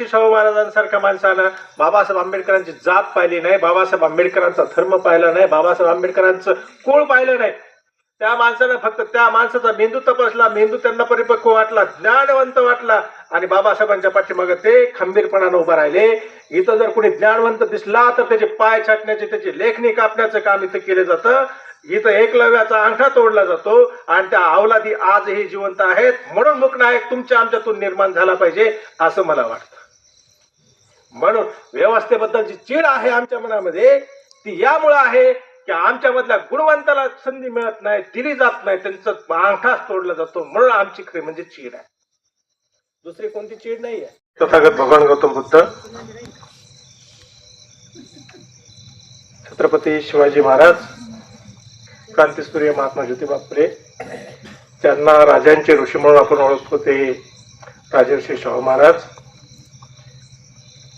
राजर्षी शाहू महाराजांसारख्या माणसानं बाबासाहेब आंबेडकरांची जात पाहिली नाही. बाबासाहेब आंबेडकरांचा धर्म पाहिला नाही. बाबासाहेब आंबेडकरांचं कुळ पाहिलं नाही. त्या माणसानं फक्त त्या माणसाचा मेंदू तपासला. मेंदू त्यांना परिपक्व वाटला. ज्ञानवंत वाटला. आणि बाबासाहेबांच्या पाठीमागे ते खंबीरपणानं उभं राहिले. इथं जर कोणी ज्ञानवंत दिसला तर त्याचे पाय छाटण्याचे त्याची लेखणी कापण्याचं काम इथं केलं जातं. इथं एकलव्याचा अंगठा तोडला जातो. आणि त्या अवलादी आजही जिवंत आहेत. म्हणून मुकनायक तुमच्या आमच्यातून निर्माण झाला पाहिजे असं मला वाटतं. म्हणून व्यवस्थेबद्दलची चीड आहे आमच्या मनामध्ये ती यामुळे आहे की आमच्यामधल्या गुणवंताला संधी मिळत नाही दिली जात नाही त्यांचं अंगठाच तोडला जातो म्हणून आमची खरी म्हणजे चीड आहे. दुसरी कोणती चीड नाही आहे तथागत भगवान गौतम बुद्ध छत्रपती शिवाजी महाराज क्रांतीसूर्य महात्मा ज्योतिबा फुले त्यांना राजांचे ऋषी म्हणून आपण ओळखतो ते राजर्षी शाहू महाराज.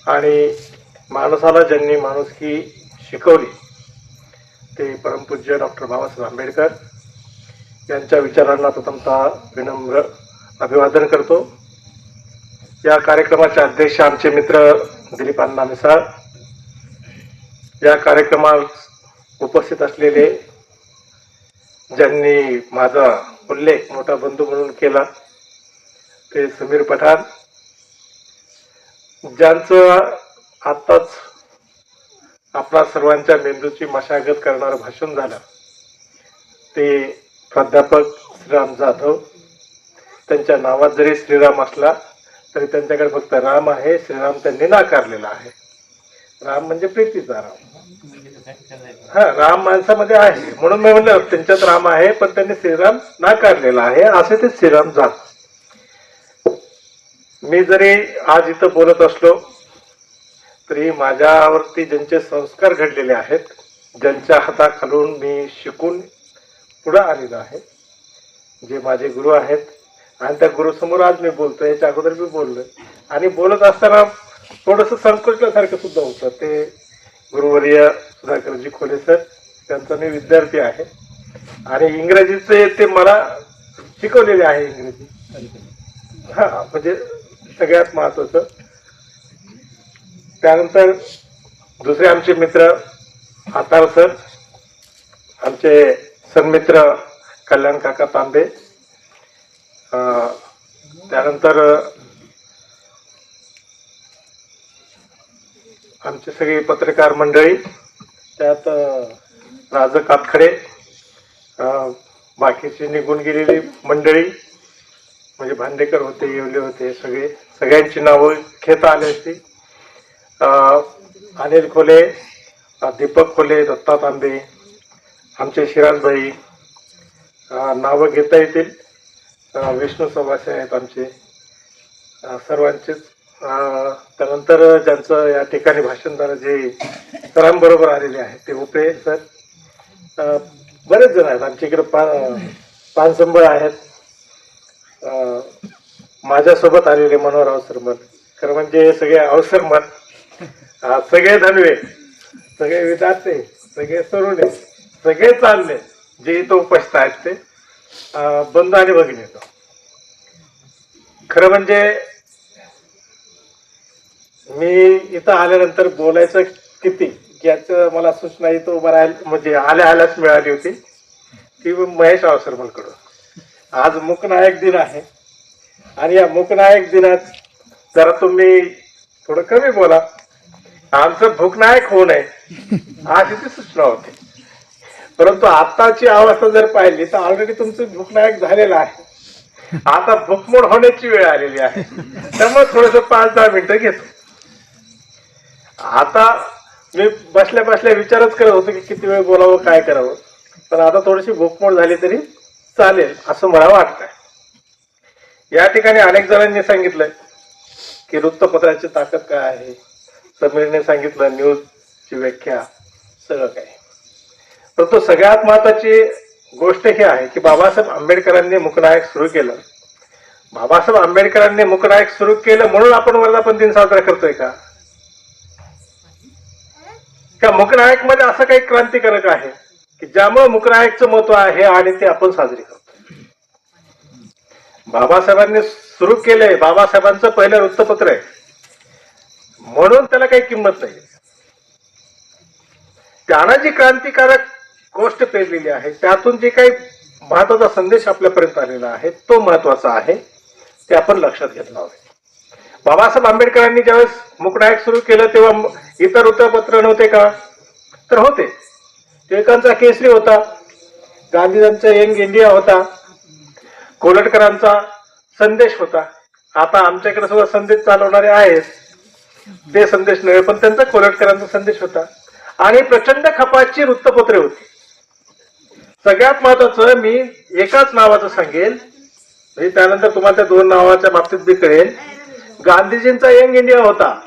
आणि माणसाला ज्यांनी माणुसकी शिकवली ते परमपूज्य डॉक्टर बाबासाहेब आंबेडकर यांच्या विचारांना प्रथमतः विनम्र अभिवादन करतो. या कार्यक्रमाचे अध्यक्ष आमचे मित्र दिलीप अण्णा मिसाळ या कार्यक्रमात उपस्थित असलेले ज्यांनी माझा उल्लेख मोठा बंधू म्हणून केला ते समीर पठाण ज्यांचं आत्ताच आपला सर्वांच्या मेंदूची मशागत करणारं भाषण झालं ते प्राध्यापक श्रीराम जाधव त्यांच्या नावात जरी श्रीराम असला तरी त्यांच्याकडे फक्त राम आहे श्रीराम त्यांनी नाकारलेला आहे. राम म्हणजे प्रीतीचा राम. हा राम माणसामध्ये आहे. म्हणून मी म्हणलं त्यांच्यात राम आहे पण त्यांनी श्रीराम नाकारलेला आहे असे ते श्रीराम जाधव. मी जरी आज इथं बोलत असलो तरी माझ्यावरती ज्यांचे संस्कार घडलेले आहेत ज्यांच्या हाताखालून मी शिकून पुढं आलेलो आहे जे माझे गुरु आहेत आणि त्या गुरुसमोर आज मी बोलतो याच्या अगोदर मी बोललो आणि बोलत असताना थोडंसं संकोचल्यासारखं सुद्धा होतं. ते गुरुवर्य सुधाकरजी खोले सर त्यांचा मी विद्यार्थी आहे. आणि इंग्रजीचे ते मला शिकवलेले आहे इंग्रजी. हा म्हणजे सगळ्यात महत्वाचं. त्यानंतर दुसरे आमचे मित्र आतार सर आमचे सन्मित्र कल्याण काका तांबे त्यानंतर आमचे सगळे पत्रकार मंडळी त्यात राज कातखडे बाकीची निघून गेलेली मंडळी म्हणजे भांडेकर होते येवले होते सगळे सगळ्यांची नावं घेता आली असती अनिल खोले दीपक खोले दत्ता तांबे आमचे शिराजभाई नावं घेता येतील. विष्णू सवासे आहेत आमचे सर्वांचेच. त्यानंतर ज्यांचं या ठिकाणी भाषण झालं जे सरांबरोबर आलेले आहेत ते उपे सर. बरेच जण आहेत. आमच्या इकडे पा पानसंबळ आहेत. माझ्यासोबत आलेले मनोहर अवसरमन खरं म्हणजे सगळे अवसरमन सगळे धनवे सगळे विद्यार्थी सगळे तरुणे सगळे चालले जे इथं उपस्थित आहेत ते. बंधू आणि भगिनी खरं म्हणजे मी इथं आल्यानंतर बोलायचं किती याचं मला सूचना इथं उभं राहायला म्हणजे आल्या आल्याच मिळाली होती. ती महेश अवसरमनकडून आज मुकनायक दिन आहे. आणि या मुकनायक दिनात जरा तुम्ही थोडं कमी बोला. आमचं भूकनायक होऊ नये. अशी ती सूचना होती. परंतु आताची अवस्था जर पाहिली तर ऑलरेडी तुमचं भूकनायक झालेलं आहे. आता भूकमोड होण्याची वेळ आलेली आहे. त्यामुळे थोडस पाच दहा मिनिटं घेतो. आता मी बसल्या बसल्या विचारच करत होतो की किती वेळ बोलावं काय करावं. पण आता थोडीशी भूकमोड झाली तरी चालेल असं मला वाटतंय. या ठिकाणी अनेक जणांनी सांगितलंय की वृत्तपत्राची ताकद काय आहे? समीरने सांगितलं न्यूजची व्याख्या सगळं काय परंतु सगळ्यात महत्वाची गोष्ट ही आहे की बाबासाहेब आंबेडकरांनी मुकनायक सुरू केलं. बाबासाहेब आंबेडकरांनी मुकनायक सुरू केलं म्हणून आपण वर्धापन दिन साजरा करतोय का? त्या मुकनायकमध्ये असं काही क्रांतिकारक आहे? की ज्यामुळे मुकनायकचं महत्त्व आहे आणि ते आपण साजरी करतो. बाबासाहेबांनी सुरू केलंय बाबासाहेबांचं पहिलं वृत्तपत्र आहे. म्हणून त्याला काही किंमत नाही. त्यानं जी क्रांतिकारक गोष्ट पेरलेली आहे त्यातून जे काही महत्त्वाचा संदेश आपल्यापर्यंत आलेला आहे तो महत्त्वाचा आहे ते आपण लक्षात घेतला हवे बाबासाहेब आंबेडकरांनी ज्यावेळेस मुकनायक सुरू केलं तेव्हा इतर वृत्तपत्र नव्हते का? तर होते. टिळकांचा केसरी होता गांधीजांचा यंग इंडिया होता कोलटकरांचा संदेश होता. आता आमच्याकडे सुद्धा संदेश चालवणारे आहेत. ते संदेश नव्हे पण त्यांचा कोलटकरांचा संदेश होता. आणि प्रचंड खपाची वृत्तपत्रे होती. सगळ्यात महत्वाचं मी एकाच नावाचं सांगेल म्हणजे त्यानंतर तुम्हाला त्या दोन नावाच्या बाबतीत बी कळेल गांधीजींचा यंग इंडिया होता.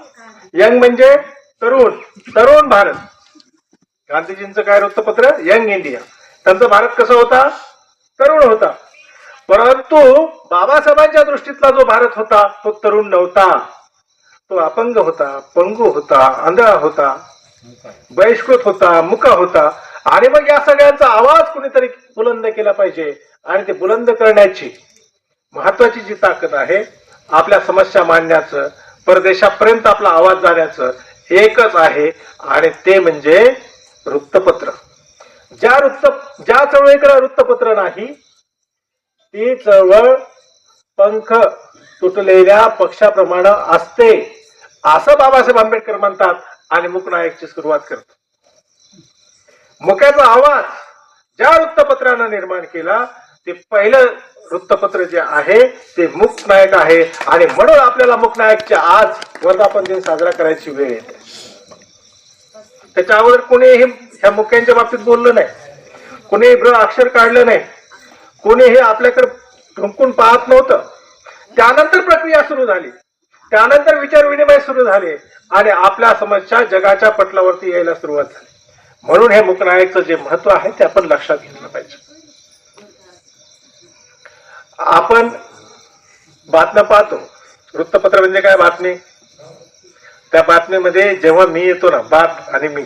यंग म्हणजे तरुण तरुण भारत. गांधीजींचं काय वृत्तपत्र? Young India. त्यांचा भारत कसा होता? तरुण होता. परंतु बाबासाहेबांच्या दृष्टीतला जो भारत होता तो तरुण नव्हता. तो अपंग होता पंगू होता आंधळा होता बहिष्कृत होता मुका होता. आणि मग या सगळ्यांचा आवाज कुणीतरी बुलंद केला पाहिजे. आणि ते बुलंद करण्याची महत्वाची जी ताकद आहे आपल्या समस्या मांडण्याचं परदेशापर्यंत आपला आवाज जाण्याचं एकच आहे. आणि ते म्हणजे वृत्तपत्र. ज्या वृत्त ज्या चळवळीकडे वृत्तपत्र नाही ती चळवळ पंख तुटलेल्या पक्षाप्रमाणे असते असं बाबासाहेब आंबेडकर म्हणतात आणि मुकनायकची सुरुवात करतात. मुक्याचा आवाज ज्या वृत्तपत्रानं निर्माण केला ते पहिलं वृत्तपत्र जे आहे ते मुकनायक आहे. आणि म्हणून आपल्याला मुकनायकच्या आज वर्धापन दिन साजरा करायची वेळ येते. त्याच्या अगोदर कोणीही ह्या मुक्यांच्या बाबतीत बोललं नाही. कोणीही ब्र अक्षर काढलं नाही. कोणीही आपल्याकडे ढुंकून पाहत नव्हतं. त्यानंतर प्रक्रिया सुरू झाली. त्यानंतर विचार विनिमय सुरू झाले आणि आपल्या समस्या जगाच्या पटलावरती यायला सुरुवात झाली. म्हणून हे मुकनायकचं जे महत्त्व आहे ते आपण लक्षात घेतलं पाहिजे. आपण बातम्या पाहतो. वृत्तपत्र म्हणजे काय बातमी? त्या बातमीमध्ये जेव्हा मी येतो ना बात आणि मी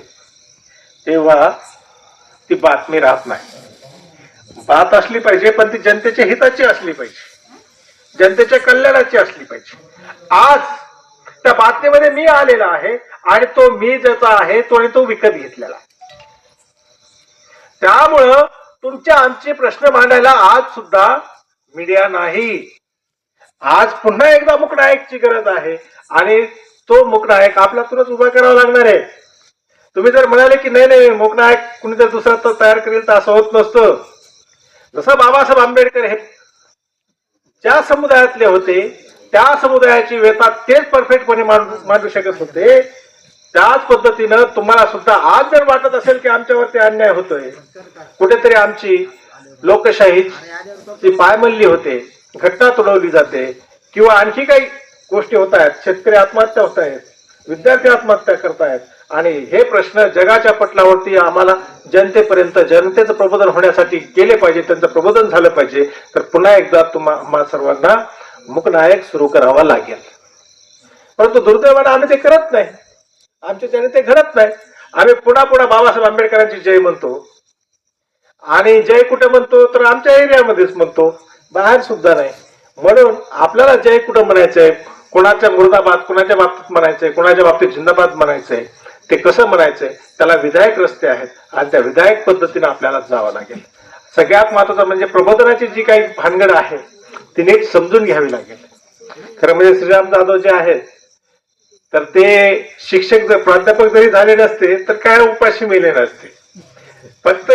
तेव्हा ती बातमी राहत नाही. बात असली पाहिजे पण ती जनतेच्या हिताची असली पाहिजे. जनतेच्या कल्याणाची असली पाहिजे. आज त्या बातमीमध्ये मी आलेला आहे आणि तो मी ज्याचा आहे तो आणि तो विकत घेतलेला. आहे. त्यामुळं तुमच्या आमचे प्रश्न मांडायला आज सुद्धा मीडिया नाही. आज पुन्हा एकदा मुकनायकची गरज आहे आणि तो मुकनायक आपल्यातूनच उभा करावा लागणार आहे. तुम्ही जर म्हणाले की नाही नाही मुकनायक कुणीतरी दुसरा तर तयार करेल तर असं होत नसतं. जसं बाबासाहेब आंबेडकर हे ज्या समुदायातले होते त्या समुदायाची व्यथा तेच परफेक्टपणे मांडू मांडू शकत होते. त्याच पद्धतीनं तुम्हाला सुद्धा आज जर वाटत असेल की आमच्यावरती अन्याय होतोय कुठेतरी आमची लोकशाहीची पायमल्ली होते घटना तुडवली जाते किंवा आणखी काही गोष्टी होत आहेत शेतकरी आत्महत्या होत आहेत विद्यार्थी आत्महत्या करतायत. आणि हे प्रश्न जगाच्या पटलावरती आम्हाला जनतेपर्यंत जनतेचं प्रबोधन होण्यासाठी गेले पाहिजे त्यांचं प्रबोधन झालं पाहिजे. तर पुन्हा एकदा तुम्हा सर्वांना मुकनायक सुरू करावा लागेल. परंतु दुर्दैवाने आम्ही ते करत नाही. आमच्या जनते घडत नाही. आम्ही पुन्हा पुन्हा बाबासाहेब आंबेडकरांची जय म्हणतो. आणि जय कुठे म्हणतो? तर आमच्या एरियामध्येच म्हणतो. बाहेर सुद्धा नाही. म्हणून आपल्याला जय कुठं म्हणायचंय कोणाच्या मुर्दाबाद कोणाच्या बाबतीत म्हणायचंय कोणाच्या बाबतीत जिंदाबाद म्हणायचंय ते कसं म्हणायचंय त्याला विधायक रस्ते आहेत. आणि त्या विधायक पद्धतीने आपल्याला जावं लागेल. सगळ्यात महत्वाचं म्हणजे प्रबोधनाची जी काही भानगड आहे ती नीट समजून घ्यावी लागेल. खरं म्हणजे श्रीराम जाधव जे आहेत तर ते शिक्षक जर प्राध्यापक जरी झाले नसते तर काय उपाशी मेले नसते. फक्त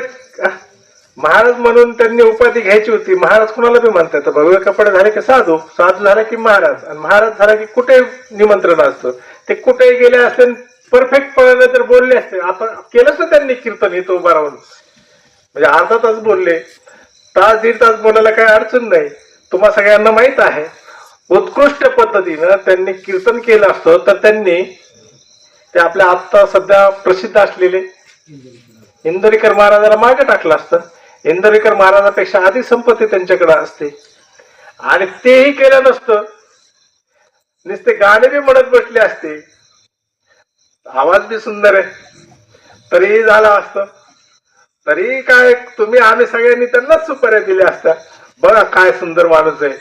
महाराज म्हणून त्यांनी उपाधी घ्यायची होती. महाराज कुणाला बी म्हणतात भव्य कपडे झाले की साधू साधू झाला की महाराज. आणि महाराज झाला की कुठे निमंत्रण असतं. ते कुठे गेले असते परफेक्ट पणाने तर बोलले असते. आपण केलंच ना त्यांनी कीर्तन इथं उभा राहून. म्हणजे अर्धा तास बोलले. तास दीड तास बोलायला काही अडचण नाही. तुम्हा सगळ्यांना माहीत आहे. उत्कृष्ट पद्धतीनं त्यांनी कीर्तन केलं असतं तर त्यांनी ते आपल्या आत्ता सध्या प्रसिद्ध असलेले इंदोरीकर महाराजाला मागे टाकलं असतं. इंदोरीकर महाराजांपेक्षा आधी संपत्ती त्यांच्याकडे असते. आणि तेही केलं नसतं. नुसते गाणे बी म्हणत बसले असते. आवाज बी सुंदर आहे. तरीही झालं असतं. तरी काय तुम्ही आम्ही सगळ्यांनी त्यांनाच सुपाऱ्या दिल्या असत्या. बघा काय सुंदर माणूस आहे.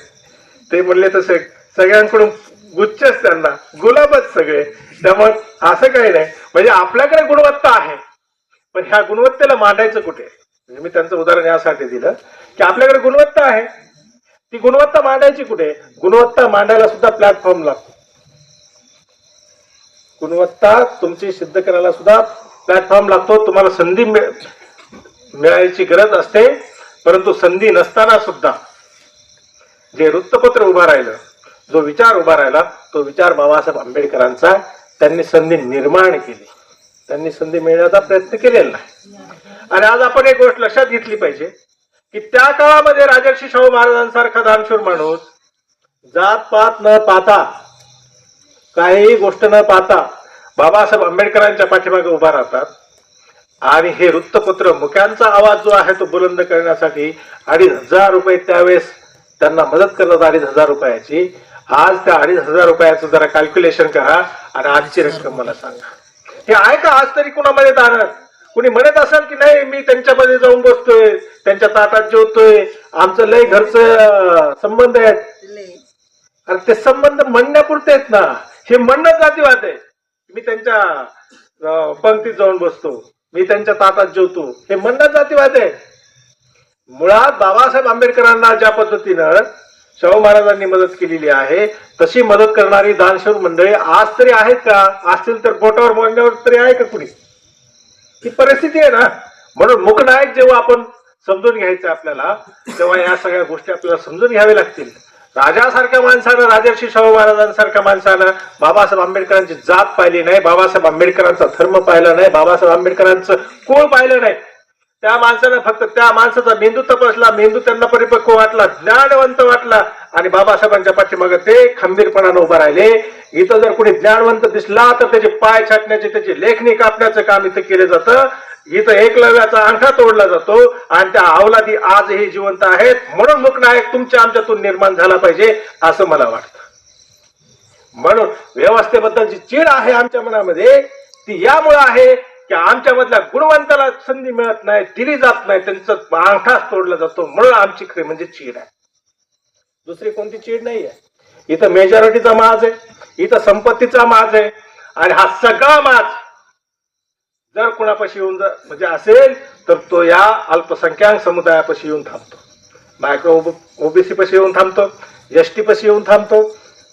ते म्हणले तसे सगळ्यांकडून गुच्छच त्यांना. गुलाबच सगळे. त्यामुळे असं काही नाही. म्हणजे आपल्याकडे गुणवत्ता आहे. पण ह्या गुणवत्तेला मांडायचं कुठे? म्हणजे मी त्यांचं उदाहरण यासाठी दिलं की आपल्याकडे गुणवत्ता आहे. ती गुणवत्ता मांडायची कुठे? गुणवत्ता मांडायला सुद्धा प्लॅटफॉर्म लागतो. गुणवत्ता तुमची सिद्ध करायला सुद्धा प्लॅटफॉर्म लागतो. तुम्हाला संधी मिळायची गरज असते परंतु संधी नसताना सुद्धा जे वृत्तपत्र उभा राहिलं जो विचार उभा राहिला तो विचार बाबासाहेब आंबेडकरांचा त्यांनी संधी निर्माण केली. त्यांनी संधी मिळण्याचा प्रयत्न केलेला नाही. आणि आज आपण एक गोष्ट लक्षात घेतली पाहिजे की त्या काळामध्ये राजर्षी शाहू महाराजांसारखा दानशूर माणूस जात पात न पाहता काही गोष्ट न पाहता बाबासाहेब आंबेडकरांच्या पाठीमागे उभा राहतात. आणि हे वृत्तपत्र मुख्यांचा आवाज जो आहे तो बुलंद करण्यासाठी अडीच हजार रुपये त्यावेळेस त्यांना मदत करतात अडीच हजार रुपयाची. आज त्या अडीच हजार रुपयाचं जरा कॅल्क्युलेशन करा आणि आजची रक्कम मला सांगा. हे आहे का आज तरी कुणामध्ये दानत कुणी म्हणत असेल की नाही मी त्यांच्यामध्ये जाऊन बसतोय त्यांच्या ताटात जेवतोय आमचं लय घरचं संबंध आहेत. अरे ते संबंध म्हणण्यापुरते आहेत ना. हे म्हणणं जातीवाद आहे. मी त्यांच्या पंक्तीत जाऊन बसतो. मी त्यांच्या ताटात जेवतो. हे म्हणणं जातीवाद आहे. मुळात बाबासाहेब आंबेडकरांना ज्या पद्धतीनं शाहू महाराजांनी मदत केलेली आहे. तशी मदत करणारी दानशूर मंडळी आज तरी आहेत का? असतील तर बोटावर मोजण्यावर तरी आहे का कुणी? ही परिस्थिती आहे ना. म्हणून मुकनायक जेव्हा आपण समजून घ्यायचं आपल्याला तेव्हा या सगळ्या गोष्टी आपल्याला समजून घ्याव्या लागतील. राजासारख्या माणसानं राजर्षी शाहू महाराजांसारख्या माणसानं बाबासाहेब आंबेडकरांची जात पाहिली नाही. बाबासाहेब आंबेडकरांचा धर्म पाहिला नाही. बाबासाहेब आंबेडकरांचं कुळ पाहिलं नाही. त्या माणसानं फक्त त्या माणसाचा मेंदू तपासला मेंदू त्यांना परिपक्व वाटला ज्ञानवंत वाटला. आणि बाबासाहेबांच्या पाठीमागे ते खंबीरपणानं उभं राहिले. इथं जर कोणी ज्ञानवंत दिसला तर त्याचे पाय छाटण्याचे त्याची लेखणी कापण्याचं काम इथं केलं जातं. इथं एकलव्याचा अंगठा तोडला जातो आणि त्या अवलादी आजही जिवंत आहेत. म्हणून मुकनायक तुमच्या आमच्यातून निर्माण झाला पाहिजे असं मला वाटतं. म्हणून व्यवस्थेबद्दलची चीड आहे आमच्या मनामध्ये ती यामुळे आहे की आमच्या मधल्या गुणवंताला संधी मिळत नाही दिली जात नाही त्यांचं अंगठाच तोडला जातो म्हणून आमची खरी म्हणजे चीड आहे. दुसरी कोणती चीड नाहीये? इथं मेजॉरिटीचा माज आहे इथं संपत्तीचा माज आहे आणि हा सगळा माज जर कुणापाशी येऊन जर म्हणजे असेल तर तो या अल्पसंख्याक समुदायापाशी येऊन थांबतो. मायक्रो ओबीसी पाशी येऊन थांबतो एस टी पाशी येऊन थांबतो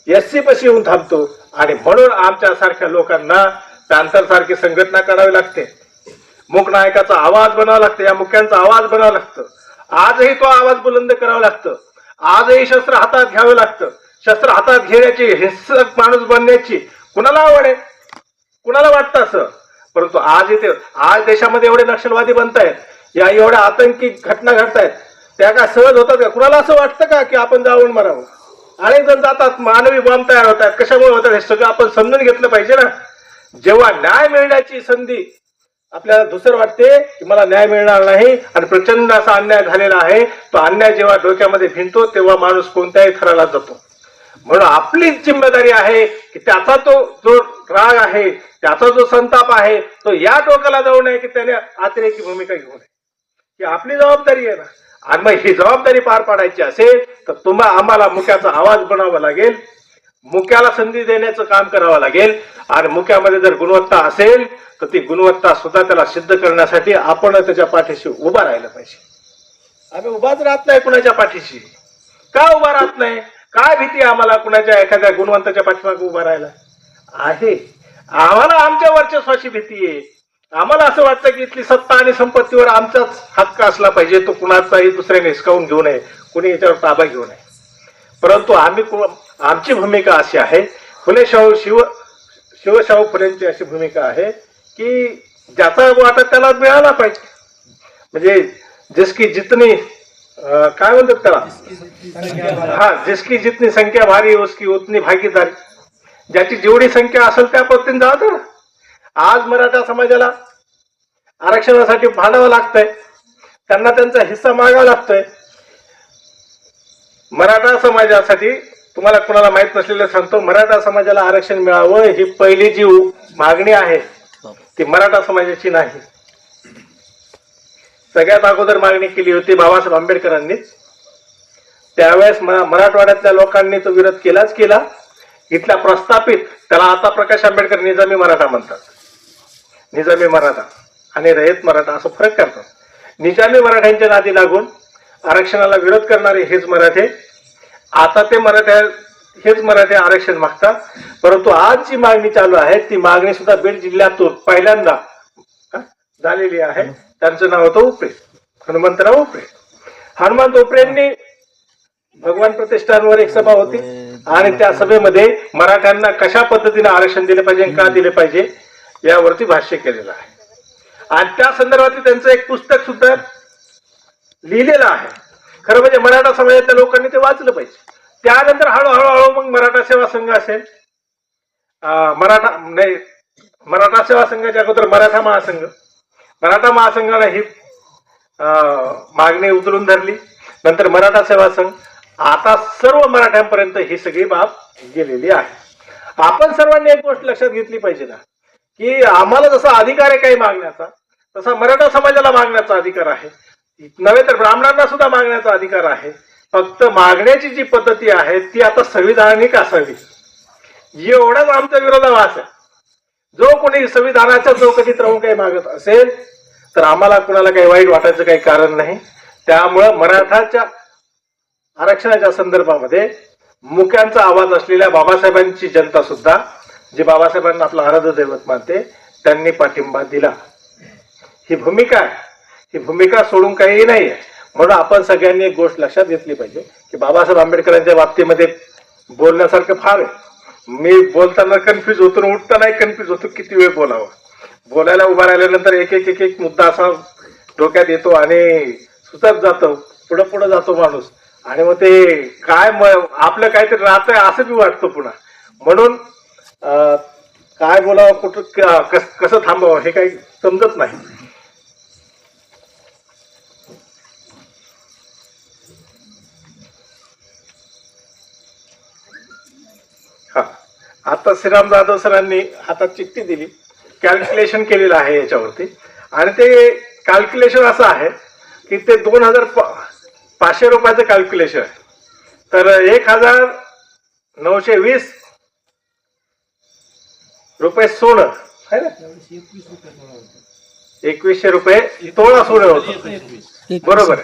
एस सी पाशी येऊन थांबतो आणि म्हणून आमच्यासारख्या लोकांना पॅन्थर सारखी संघटना करावी लागते. मूक नायकाचा आवाज बनावा लागतो या मुख्यांचा आवाज बनावा लागतं. आजही तो आवाज बुलंद करावा लागतं. आजही शस्त्र हातात घ्यावं लागतं. शस्त्र हातात घेण्याची हिंसक माणूस बनण्याची कुणाला आवड आहे? कुणाला वाटतं असं? परंतु आज इथे आज देशामध्ये एवढे नक्षलवादी बनतायत या एवढ्या आतंकी घटना घडतायत त्या काय सहज होतात का? कुणाला असं वाटतं का की आपण जाऊन मरावं? अनेक जण जातात मानवी बॉम्ब तयार होतात कशामुळे होतात? हे सगळं आपण समजून घेतलं पाहिजे ना. जेव्हा न्याय मिळण्याची संधी आपल्याला दुसरं वाटते की मला न्याय मिळणार नाही आणि प्रचंड असा अन्याय झालेला आहे तो अन्याय जेव्हा डोक्यामध्ये भिंतो तेव्हा माणूस कोणत्याही थराला जातो. म्हणून आपली जिम्मेदारी आहे की त्याचा तो जो राग आहे त्याचा जो संताप आहे तो या टोकाला जाऊ नये की त्याने आतरेची भूमिका घेऊ नये. ही आपली जबाबदारी आहे ना. आणि मग ही जबाबदारी पार पाडायची असेल तर तुम्हा आम्हाला मुख्याचा आवाज बनावा लागेल. मुक्याला संधी देण्याचं काम करावं लागेल. आणि मुक्यामध्ये जर गुणवत्ता असेल तर ती गुणवत्ता सुद्धा त्याला सिद्ध करण्यासाठी आपण त्याच्या पाठीशी उभा राहिलं पाहिजे. आम्ही उभाच राहत नाही कुणाच्या पाठीशी. का उभा राहत नाही? काय भीती आम्हाला कुणाच्या एखाद्या गुणवंताच्या पाठीमागे उभा राहायला? आहे. आम्हाला आमच्या वर्चस्वाची भीती आहे. आम्हाला असं वाटतं की इथली सत्ता आणि संपत्तीवर आमचाच हक्क असला पाहिजे तो कुणाचाही दुसऱ्याने हिसकावून घेऊ नये. कुणी याच्यावर ताबा घेऊ नये. परंतु आम्ही आमची भूमिका अशी आहे फुले शाहू शिव शिवशाहू फुलेंची अशी भूमिका आहे की ज्याचा वाटा त्याला मिळाला पाहिजे. म्हणजे जिसकी जितनी काय म्हणतात त्याला? हा जिसकी जितनी संख्या भारी उसकी उतनी भागीदारी. ज्याची जेवढी संख्या असेल त्या पद्धतीने जात आज मराठा समाजाला आरक्षणासाठी भांडावं लागतंय. त्यांना त्यांचा हिस्सा मागावा लागतोय. मराठा समाजासाठी तुम्हाला कुणाला माहीत नसलेलं सांगतो मराठा समाजाला आरक्षण मिळावं ही पहिली जी मागणी आहे. ती मराठा समाजाची नाही. सगळ्यात अगोदर मागणी केली होती बाबासाहेब आंबेडकरांनी. त्यावेळेस मराठवाड्यातल्या लोकांनी तो विरोध केलाच केला. इथला प्रस्थापित त्याला आता प्रकाश आंबेडकर निजामी मराठा म्हणतात. निजामी मराठा आणि रयत मराठा असं फरक करतात. निजामी मराठ्यांच्या नादी लागून आरक्षणाला विरोध करणारे हेच मराठे आता ते मराठ्या हेच मराठे आरक्षण मागतात. परंतु आज जी मागणी चालू आहे ती मागणी सुद्धा बीड जिल्ह्यातून पहिल्यांदा झालेली आहे. त्यांचं नाव होतं उपरे हनुमंतराव उपरे हनुमंत उपरेंनी भगवान प्रतिष्ठानवर एक सभा होती आणि त्या सभेमध्ये मराठ्यांना कशा पद्धतीने आरक्षण दिले पाहिजे का दिले पाहिजे यावरती भाष्य केलेलं आहे. आणि त्या संदर्भात त्यांचं एक पुस्तक सुद्धा लिहिलेलं आहे. खरं म्हणजे मराठा समाजातल्या लोकांनी ते वाचलं पाहिजे. त्यानंतर हळूहळू हळू मग मराठा सेवा संघ असेल. मराठा नाही मराठा सेवा संघाच्या अगोदर मराठा महासंघ. मराठा महासंघाला ही मागणी उचलून धरली. नंतर मराठा सेवा संघ. आता सर्व मराठ्यांपर्यंत ही सगळी बाब गेलेली आहे. आपण सर्वांनी एक गोष्ट लक्षात घेतली पाहिजे ना की आम्हाला जसा अधिकार आहे काही मागण्याचा तसा मराठा समाजाला मागण्याचा अधिकार आहे. नव्हे तर ब्राह्मणांना सुद्धा मागण्याचा अधिकार आहे. फक्त मागण्याची जी पद्धती आहे ती आता संविधानिक असावी? एवढाच आमचा विरोधाभास आहे. जो कोणी संविधानाच्या चौकटीत राहून काही मागत असेल तर आम्हाला कुणाला काही वाईट वाटायचं काही कारण नाही. त्यामुळं मराठाच्या आरक्षणाच्या संदर्भामध्ये मुख्यांचा आवाज असलेल्या बाबासाहेबांची जनता सुद्धा जे बाबासाहेबांना आपलं आराध्य दैवत मानते त्यांनी पाठिंबा दिला. ही भूमिका आहे. ही भूमिका सोडून काही नाही आहे म्हणून आपण सगळ्यांनी एक गोष्ट लक्षात घेतली पाहिजे की बाबासाहेब आंबेडकरांच्या बाबतीमध्ये बोलण्यासारखं फार आहे. मी बोलताना कन्फ्युज होतो आणि उठतानाही कन्फ्युज होतो किती वेळ बोलावं. बोलायला उभा राहिल्यानंतर एक एक एक एक मुद्दा असा डोक्यात येतो आणि सुचत जातो पुढं पुढं जातो माणूस. आणि मग ते काय म आपलं काहीतरी राहतंय असं बी वाटतं पुन्हा. म्हणून काय बोलावं कुठं कसं थांबावं हे काही समजत नाही. आता श्रीराम जाधव सरांनी हातात चिठ्ठी दिली. कॅल्क्युलेशन केलेलं आहे याच्यावरती. आणि ते कॅल्क्युलेशन असं आहे की ते दोन हजार पाचशे रुपयाचं कॅल्क्युलेशन आहे. तर एक हजार नऊशे वीस रुपये सोनं. आहे ना? एकवीसशे रुपये तोळा सोनं होतं. बरोबर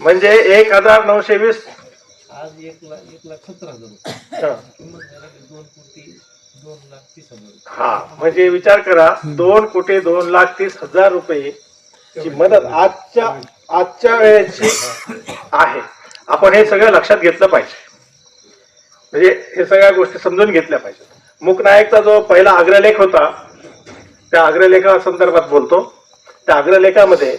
म्हणजे एक हजार नऊशे वीस आज एक लाख एक लाख सत्तर हजार रुपये. हा. किंमत दोन कोटी दोन लाख तीस हजार रुपये. हा म्हणजे विचार करा दोन कोटी दोन लाख तीस हजार रुपये ची मदत आजच्या आजच्या वेळेची आहे. आपण हे सगळं लक्षात घेतलं पाहिजे. म्हणजे हे सगळ्या गोष्टी समजून घेतल्या पाहिजेत. मूकनायकचा जो पहिला अग्रलेख होता त्या अग्रलेखा संदर्भात बोलतो. त्या अग्रलेखामध्ये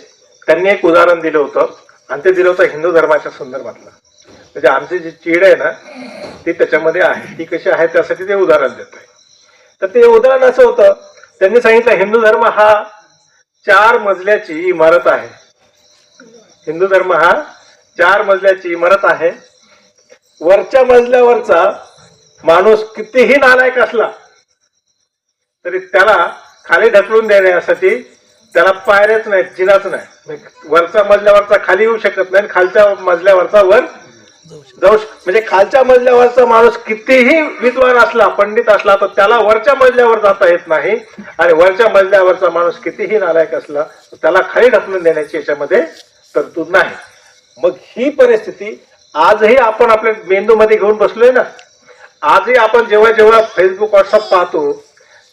त्यांनी एक उदाहरण दिलं होतं आणि ते दिलं होतं हिंदू धर्माच्या संदर्भातलं. म्हणजे आमची जी चीड आहे ना ती त्याच्यामध्ये आहे. ती कशी आहे त्यासाठी ते उदाहरण देत आहे तर ते उदाहरण असं होतं त्यांनी सांगितलं हिंदू धर्म हा चार मजल्याची इमारत आहे. हिंदू धर्म हा चार मजल्याची इमारत आहे. वरच्या मजल्यावरचा माणूस कितीही नालायक असला तरी त्याला खाली ढकलून देण्यासाठी त्याला पायऱ्याच नाही जिनाच नाही म्हणजे वरचा वरच्या मजल्यावरचा खाली येऊ शकत नाही आणि खालच्या मजल्यावरचा वर जाऊ शक- म्हणजे खालच्या मजल्यावरचा माणूस कितीही विद्वान असला पंडित असला तर त्याला वरच्या मजल्यावर जाता येत नाही. आणि वरच्या मजल्यावरचा माणूस कितीही नालायक असला तर त्याला खाली ढकलून देण्याची याच्यामध्ये तरतूद नाही. मग ही परिस्थिती आजही आपण आपल्या मेंदूमध्ये घेऊन बसलोय ना? आजही आपण जेव्हा जेव्हा फेसबुक व्हॉट्सअप पाहतो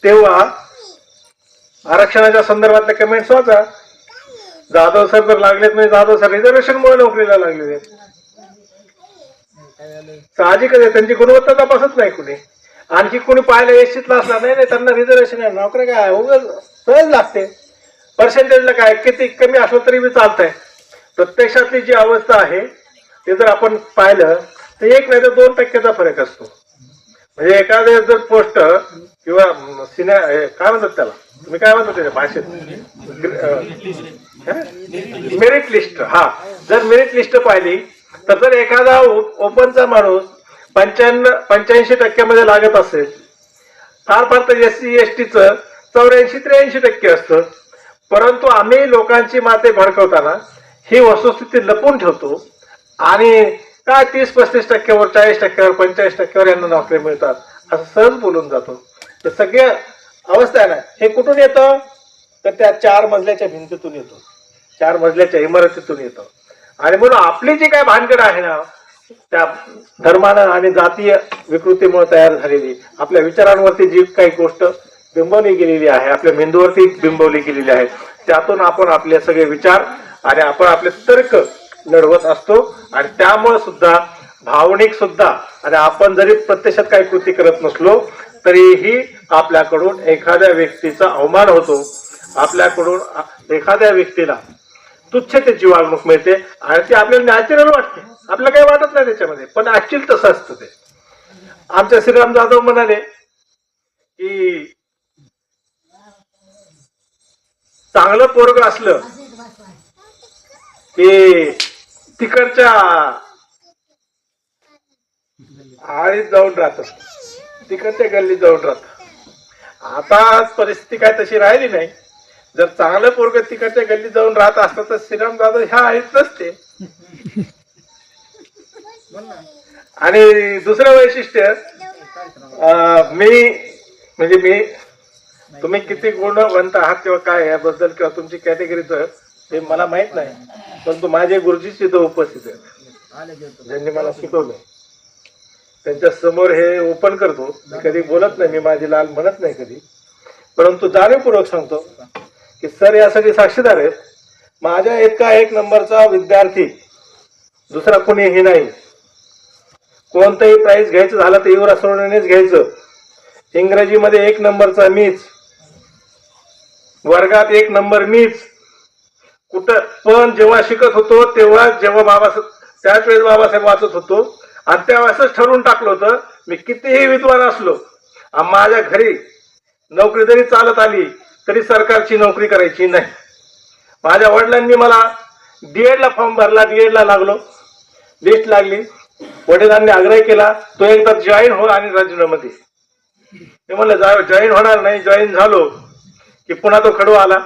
तेव्हा आरक्षणाच्या संदर्भातले कमेंट्स वाचा. जाधव सर जर लागलेत म्हणजे जाधव सर रिझर्वेशन मुळे नोकरीला लागलेले आहेत. साहजिकच आहे. त्यांची गुणवत्ता तपासत नाही कुणी. आणखी कोणी पाहायला यशस्वीतला असला नाही नाही त्यांना रिझर्वेशन आहे. नोकरी काय? उगाच सहज लागते. पर्सेंटेजला काय? किती कमी असलं तरी बी चालतंय. प्रत्यक्षातली जी अवस्था आहे ते जर आपण पाहिलं तर एक नाही तर दोन टक्क्याचा फरक असतो. म्हणजे एखादे जर पोस्ट किंवा सिने काय म्हणतात त्याला? तुम्ही काय म्हणतात त्याच्या भाषेत? मेरिट लिस्ट हा? जर मेरिट लिस्ट पाहिली तर जर एखादा ओपनचा माणूस पंच्याण्णव पंच्याऐंशी टक्क्यामध्ये लागत असेल फार फार तर एस सी एस टीचं चौऱ्याऐंशी त्र्याऐंशी टक्के असतं. परंतु आम्ही लोकांची माते भडकवताना ही वस्तुस्थिती लपून ठेवतो आणि काय तीस पस्तीस टक्क्यावर चाळीस टक्क्यावर पंचेचाळीस टक्क्यावर यांना नोकरी मिळतात असं सहज बोलून जातो. हे सगळ्या अवस्था आहे ना हे कुठून येतं? तर त्या चार मजल्याच्या भिंतीतून येतो. चार मजल्याच्या इमारतीतून येतो. आणि म्हणून आपली जी काय भानगड आहे ना त्या धर्मानं आणि जातीय विकृतीमुळे तयार झालेली आपल्या विचारांवरती जी काही गोष्ट बिंबवली गेलेली आहे आपल्या मेंदूवरती बिंबवली गेलेली आहे त्यातून आपण आपले सगळे विचार आणि आपण आपले तर्क लढवत असतो. आणि त्यामुळे सुद्धा भावनिक सुद्धा आणि आपण जरी प्रत्यक्षात काही कृती करत नसलो तरीही आपल्याकडून एखाद्या व्यक्तीचा अवमान होतो. आपल्याकडून एखाद्या व्यक्तीला तुच्छ त्याची वागणूक मिळते. आणि ती आपल्याला नॅचरल वाटते. आपल्याला काही वाटत नाही त्याच्यामध्ये. पण ऍक्च्युअल तसं असतं ते. आमच्या श्रीराम जाधव म्हणाले की चांगलं पोरग असलं की तिकडच्या आळीत जाऊन राहत तिकडच्या गल्लीत जाऊन राहत. आता परिस्थिती काय तशी राहिली नाही. जर चांगलं पोरग तिकडच्या गल्लीत जाऊन राहत असतं तर श्रीराम जाधव ह्या आळीत नसते. आणि दुसरं वैशिष्ट्य अं, मी म्हणजे मी तुम्ही किती गुणवंत आहात किंवा काय याबद्दल किंवा तुमची कॅटेगरीच हे मला माहीत नाही. परंतु माझे गुरुजीच इथं उपस्थित आहेत. ज्यांनी मला शिकवलं त्यांच्यासमोर हे ओपन करतो. मी कधी बोलत नाही. मी माझी लाल म्हणत नाही कधी. परंतु जाणीवपूर्वक सांगतो. की सर यासाठी साक्षीदार आहेत. माझ्या इतका एक नंबरचा विद्यार्थी दुसरा कुणीही नाही. कोणतंही प्राईज घ्यायचं झालं तर युवराज सोडण्यानेच घ्यायचं. इंग्रजीमध्ये एक नंबरचा मीच. वर्गात एक नंबर मीच. कुठं पण जेव्हा शिकत होतो तेव्हा जेव्हा बाबा त्याच वेळेस बाबासाहेब वाचत होतो. आणि त्यावेळेसच ठरवून टाकलं होतं मी कितीही विद्वान असलो आणि माझ्या घरी नोकरी जरी चालत आली तरी सरकारची नोकरी करायची नाही. माझ्या वडिलांनी मला डीएड एडला फॉर्म भरला डीएड एडला लागलो. लिस्ट लागली. वडिलांनी आग्रह केला तो एकदा जॉईन हो आणि राजीनामा दे. मी म्हणलं जॉईन होणार नाही जॉईन झालो की पुन्हा तो खडू आला.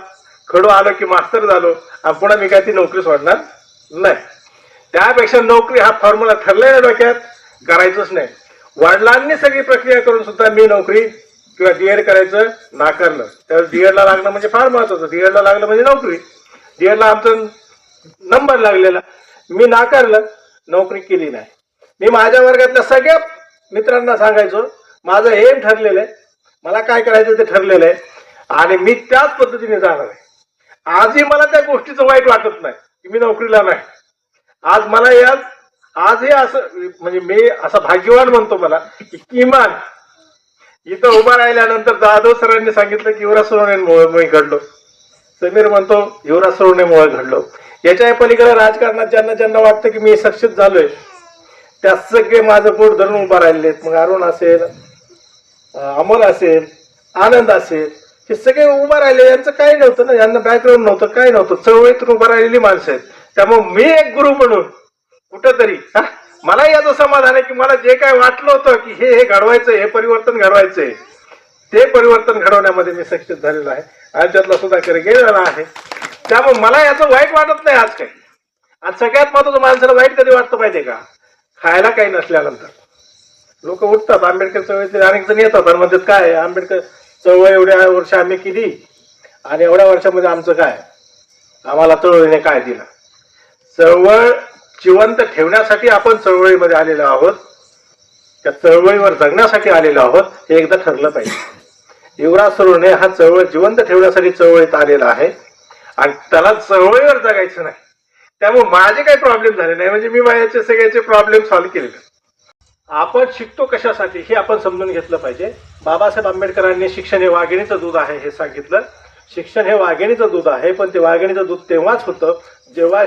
खडू आलो की मास्तर झालो आणि पुन्हा मी काय ती नोकरी सोडणार नाही. त्यापेक्षा नोकरी हा फॉर्म्युला ठरलेल्या डोक्यात करायचंच नाही. वडिलांनी सगळी प्रक्रिया करून सुद्धा मी नोकरी किंवा डीएड करायचं नाकारलं त्यावेळेस डीएड ला लागणं म्हणजे फार महत्वाचं. डीएडला लागलं म्हणजे नोकरी. डीएड ला आमचं नंबर लागलेला. मी नाकारलं नोकरी केली नाही. मी माझ्या वर्गातल्या सगळ्या मित्रांना सांगायचो माझं एम ठरलेलं आहे. मला काय करायचं ते ठरलेलं आहे. आणि मी त्याच पद्धतीने जाणार आहे. आजही मला त्या गोष्टीचं वाईट वाटत नाही की मी नोकरीला नाही. आज मला याच आजही असं म्हणजे मी असं भाग्यवान म्हणतो मला की किमान इथं उभा राहिल्यानंतर जाधव सरांनी सांगितलं की युवराज सोनवणेमुळे मी घडलो. समीर म्हणतो युवराज सोनवणेमुळे घडलो. याच्या पलीकडे राजकारणात ज्यांना ज्यांना वाटतं की मी सक्षित झालोय त्या सगळे माझं पोट धरून उभा राहिलेले आहेत. मग अरुण असेल अमोल असेल आनंद असेल हे सगळे उभा राहिले. यांचं काही नव्हतं ना. यांना बॅकग्राऊंड नव्हतं काही नव्हतं. चळवळीतून उभा राहिलेली माणसं आहेत. त्यामुळे मी एक गुरु म्हणून कुठंतरी हा, मला याचं समाधान आहे की मला जे काय वाटलं होतं की हे हे घडवायचं हे परिवर्तन घडवायचंय ते परिवर्तन घडवण्यामध्ये मी सक्षम झालेलो आहे. आयुष्यातला सुद्धा सुद्धा गेलेला आहे. त्यामुळे मला याचं वाईट वाटत नाही आज काही. आणि सगळ्यात महत्वाचं माणसाला वाईट कधी वाटतं पाहिजे का? खायला काही नसल्यानंतर. लोक उठतात आंबेडकर चळवळीतले अनेक जण येतात आणि म्हणतात काय आंबेडकर चळवळ एवढ्या वर्ष आम्ही केली आणि एवढ्या वर्षामध्ये आमचं काय? आम्हाला चळवळीने काय दिलं? चळवळ जिवंत ठेवण्यासाठी आपण चळवळीमध्ये आलेलो आहोत. त्या चळवळीवर जगण्यासाठी आलेलो आहोत हे एकदा ठरलं पाहिजे. युवराज सरोने हा चळवळ जिवंत ठेवण्यासाठी चळवळीत आलेला आहे. आणि त्याला चळवळीवर जगायचं नाही. त्यामुळे माझे काही प्रॉब्लेम झाले नाही. म्हणजे मी माझ्याचे सगळ्याचे प्रॉब्लेम सॉल्व्ह केले. आपण शिकतो कशासाठी हे आपण समजून घेतलं पाहिजे. बाबासाहेब आंबेडकरांनी शिक्षण हे वाघिणीचं दूध आहे हे सांगितलं. शिक्षण हे वाघिणीचं दूध आहे पण ते वाघिणीचं दूध तेव्हाच होतं जेव्हा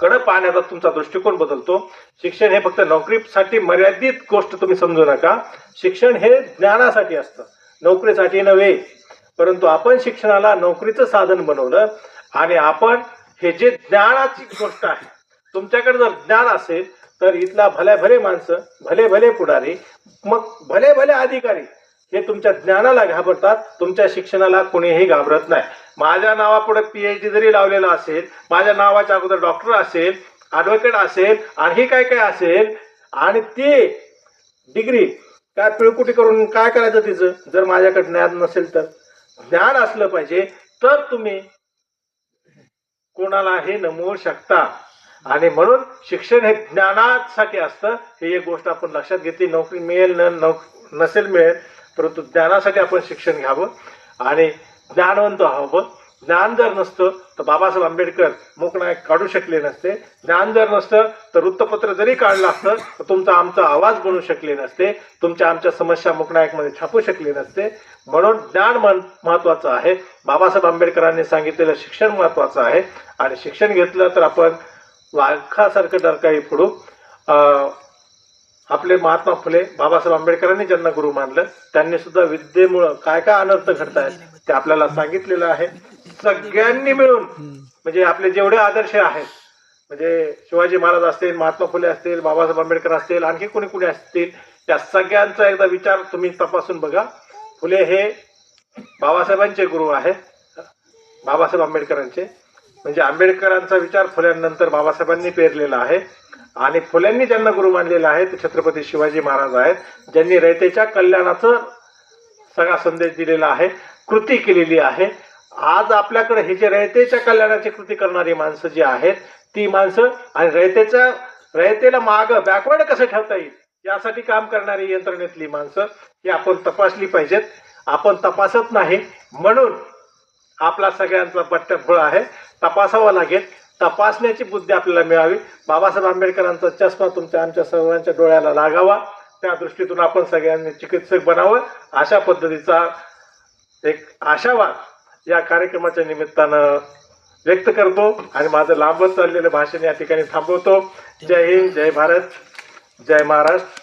कडक पाहण्याचा तुमचा दृष्टिकोन बदलतो. शिक्षण हे फक्त नोकरीसाठी मर्यादित गोष्ट तुम्ही समजू नका. शिक्षण हे ज्ञानासाठी असतं. नोकरीसाठी नव्हे. परंतु आपण शिक्षणाला नोकरीचं साधन बनवलं आणि आपण हे जे ज्ञानाची गोष्ट आहे तुमच्याकडे जर ज्ञान असेल तर इथला भल्या भले माणसं भले भले पुढारी मग भले भले अधिकारी हे तुमच्या ज्ञानाला घाबरतात. तुमच्या शिक्षणाला कोणीही घाबरत नाही. माझ्या नावापुढे पीएचडी जरी लावलेला असेल माझ्या नावाच्या अगोदर डॉक्टर असेल ॲडव्होकेट असेल आणखी काय काय असेल आणि ती डिग्री काय पिळकुटी करून काय करायचं तिचं? जर माझ्याकडे ज्ञान नसेल तर. ज्ञान असलं पाहिजे तर तुम्ही कोणाला हे नमवू शकता. आणि म्हणून शिक्षण हे ज्ञानासाठी असतं. ही एक गोष्ट आपण लक्षात घेतली नोकरी मिळेल न नसेल मिळेल परंतु ज्ञानासाठी आपण शिक्षण घ्यावं. आणि ज्ञानवंत व्हावं हो. ज्ञान जर नसतं तर बाबासाहेब आंबेडकर मूकनायक काढू शकले नसते. ज्ञान जर नसतं तर वृत्तपत्र जरी काढलं असतं तर तुमचा आमचा आवाज बनू शकले नसते. तुमच्या आमच्या समस्या मुकनायकमध्ये छापू शकले नसते. म्हणून ज्ञान मन महत्वाचं आहे. बाबासाहेब आंबेडकरांनी सांगितलेलं शिक्षण महत्वाचं आहे. आणि शिक्षण घेतलं तर आपण वाघासारखं डरकाळी फोडू आपले महात्मा फुले बाबासाहेब आंबेडकरांनी ज्यांना गुरु मानलं त्यांनी सुद्धा विद्येमुळं काय काय अनर्थ घडतायत ते आपल्याला सांगितलेलं आहे. सगळ्यांनी मिळून म्हणजे आपले जेवढे आदर्श आहेत म्हणजे शिवाजी महाराज असतील महात्मा फुले असतील बाबासाहेब आंबेडकर असतील आणखी कोणी कोणी असतील त्या सगळ्यांचा एकदा विचार तुम्ही तपासून बघा. फुले हे बाबासाहेबांचे गुरु आहेत बाबासाहेब आंबेडकरांचे. म्हणजे आंबेडकरांचा विचार फुल्यांनंतर बाबासाहेबांनी पेरलेला आहे. आणि फुल्यांनी ज्यांना गुरु मानलेला आहे ते छत्रपती शिवाजी महाराज आहेत ज्यांनी रयतेच्या कल्याणाचं सगळा संदेश दिलेला आहे कृती केलेली आहे. आज आपल्याकडे हे जे रयतेच्या कल्याणाची कृती करणारी माणसं जी आहेत ती माणसं आणि रयतेच्या रयतेला माग बॅकवर्ड कसं ठेवता येईल? यासाठी काम करणारी यंत्रणेतली माणसं ही आपण तपासली पाहिजेत. आपण तपासत नाही म्हणून आपला सगळ्यांचा बट्टफळ आहे. तपासावा लागेल. तपासण्याची बुद्धी आपल्याला मिळावी. बाबासाहेब आंबेडकरांचा चष्मा तुमच्या आमच्या सर्वांच्या डोळ्याला लागावा. त्या दृष्टीतून आपण सगळ्यांनी चिकित्सक बनावं. अशा पद्धतीचा एक आशावाद या कार्यक्रमाच्या निमित्तानं व्यक्त करतो आणि माझं लांबत चाललेलं भाषण या ठिकाणी थांबवतो. जय हिंद जय भारत जय महाराष्ट्र.